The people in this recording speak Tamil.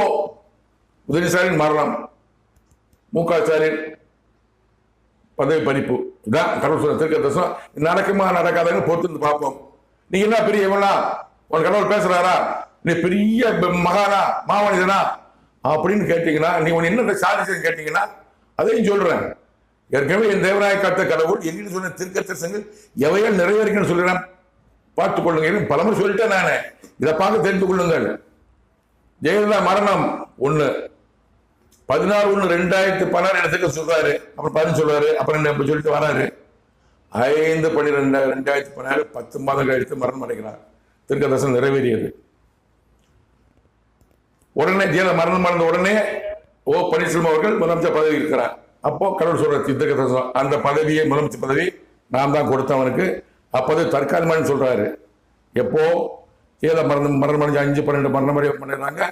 இப்போ உதயநிதி ஸ்டாலின் மரணம் மு க ஸ்டாலின் பதவி பறிப்பு இதான் கடவுள் சொல்ற திருக்க தசம் நடக்குமா நடக்காதான்னு பொறுத்து பார்ப்போம். நீ என்ன பெரிய இவனா? உன் கடவுள் பேசுறாரா? நீ பெரிய மகானா மாமனிதனா? அப்படின்னு கேட்டீங்கன்னா நீ உன் என்ன சாதிச்சு கேட்டீங்கன்னா அதையும் சொல்றேன். ஏற்கனவே என் தேவராய காத்த கடவுள் எங்கிட்டு சொன்ன திருக்க தரிசனங்கள் எவையால் நிறைவேறிக்கன்னு சொல்லுறேன் பார்த்துக் கொள்ளுங்க பலமுறை சொல்லிட்டேன் நான். இதை பார்க்க தெரிந்து கொள்ளுங்கள். ஜெயலலிதா மரணம் ஒண்ணு. பதினாறு ஒண்ணு ரெண்டாயிரத்தி பதினாறு சொல்றாரு. அப்புறம் பதினஞ்சு சொல்றாரு. அப்புறம் என்ன சொல்லிட்டு வராரு. ஐந்து பன்னிரெண்டு ரெண்டாயிரத்தி பதினாறு பத்து மாதம் கழித்து மரணம் அடைகிறார். திருக்கதர்சனம் நிறைவேறியது. உடனே ஜெயல மரணம் அடைந்த உடனே ஓ பன்னீர்செல்வம் அவர்கள் முதலமைச்சர் பதவி இருக்கிறார். அப்போ கடவுள் சொல்ற திருக்கதர்சனம் அந்த பதவியை முதலமைச்சர் பதவி நான் தான் கொடுத்தவனுக்கு அப்போது தற்காலிகமானு சொல்றாரு. எப்போ? ஏதோ மரணம் மரணம் அடைஞ்சு அஞ்சு பன்னெண்டு மரணம் வரை பண்ணிடுறாங்க.